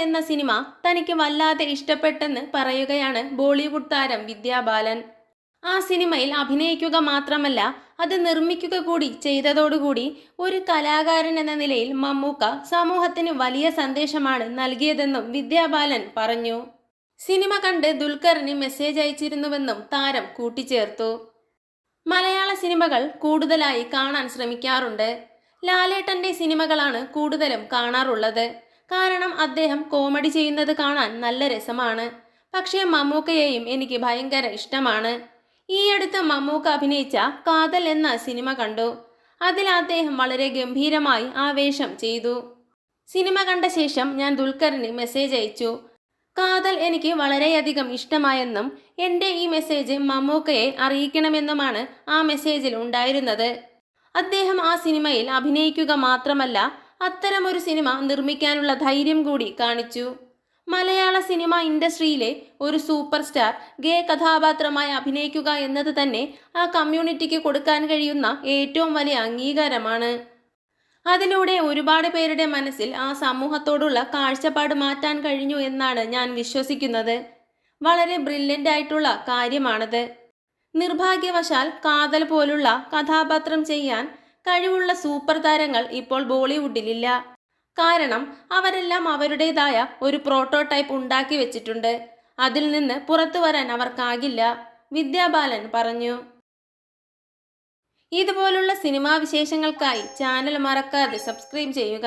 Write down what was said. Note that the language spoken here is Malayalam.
എന്ന സിനിമ തനിക്ക് വല്ലാതെ ഇഷ്ടപ്പെട്ടെന്ന് പറയുകയാണ് ബോളിവുഡ് താരം വിദ്യാബാലൻ ആ സിനിമയിൽ അഭിനയിക്കുക മാത്രമല്ല അത് നിർമ്മിക്കുക കൂടി ചെയ്തതോടുകൂടി ഒരു കലാകാരൻ എന്ന നിലയിൽ മമ്മൂക്ക സമൂഹത്തിന് വലിയ സന്ദേശമാണ് നൽകിയതെന്നും വിദ്യാബാലൻ പറഞ്ഞു. സിനിമ കണ്ട് ദുൽഖറിന് മെസ്സേജ് അയച്ചിരുന്നുവെന്നും താരം കൂട്ടിച്ചേർത്തു. മലയാള സിനിമകൾ കൂടുതലായി കാണാൻ ശ്രമിക്കാറുണ്ട്. ലാലേട്ടന്റെ സിനിമകളാണ് കൂടുതലും കാണാറുള്ളത്. കാരണം അദ്ദേഹം കോമഡി ചെയ്യുന്നത് കാണാൻ നല്ല രസമാണ്. പക്ഷേ മമ്മൂക്കയെയും എനിക്ക് ഭയങ്കര ഇഷ്ടമാണ്. ഈ അടുത്ത് മമ്മൂക്ക അഭിനയിച്ച കാതൽ എന്ന സിനിമ കണ്ടു. അതിൽ അദ്ദേഹം വളരെ ഗംഭീരമായി ആവേശം ചെയ്തു. സിനിമ കണ്ട ശേഷം ഞാൻ ദുൽഖറിന് മെസ്സേജ് അയച്ചു. കാതൽ എനിക്ക് വളരെയധികം ഇഷ്ടമായെന്നും എന്റെ ഈ മെസ്സേജ് മമ്മൂക്കയെ അറിയിക്കണമെന്നുമാണ് ആ മെസ്സേജിൽ ഉണ്ടായിരുന്നത്. അദ്ദേഹം ആ സിനിമയിൽ അഭിനയിക്കുക മാത്രമല്ല അത്തരമൊരു സിനിമ നിർമ്മിക്കാനുള്ള ധൈര്യം കൂടി കാണിച്ചു. മലയാള സിനിമ ഇൻഡസ്ട്രിയിലെ ഒരു സൂപ്പർ സ്റ്റാർ ഗേ കഥാപാത്രമായി അഭിനയിക്കുക എന്നത് തന്നെ ആ കമ്മ്യൂണിറ്റിക്ക് കൊടുക്കാൻ കഴിയുന്ന ഏറ്റവും വലിയ അംഗീകാരമാണ്. അതിലൂടെ ഒരുപാട് പേരുടെ മനസ്സിൽ ആ സമൂഹത്തോടുള്ള കാഴ്ചപ്പാട് മാറ്റാൻ കഴിഞ്ഞു എന്നാണ് ഞാൻ വിശ്വസിക്കുന്നത്. വളരെ ബ്രില്യന്റ് ആയിട്ടുള്ള കാര്യമാണത്. നിർഭാഗ്യവശാൽ കാതൽ പോലുള്ള കഥാപാത്രം ചെയ്യാൻ കഴിവുള്ള സൂപ്പർ താരങ്ങൾ ഇപ്പോൾ ബോളിവുഡിലില്ല. കാരണം അവരെല്ലാം അവരുടേതായ ഒരു പ്രോട്ടോടൈപ്പ് ഉണ്ടാക്കി വെച്ചിട്ടുണ്ട്. അതിൽ നിന്ന് പുറത്തു വരാൻ അവർക്കാകില്ല വിദ്യാബാലൻ പറഞ്ഞു. ഇതുപോലുള്ള സിനിമാ വിശേഷങ്ങൾക്കായി ചാനൽ മറക്കാതെ സബ്സ്ക്രൈബ് ചെയ്യുക.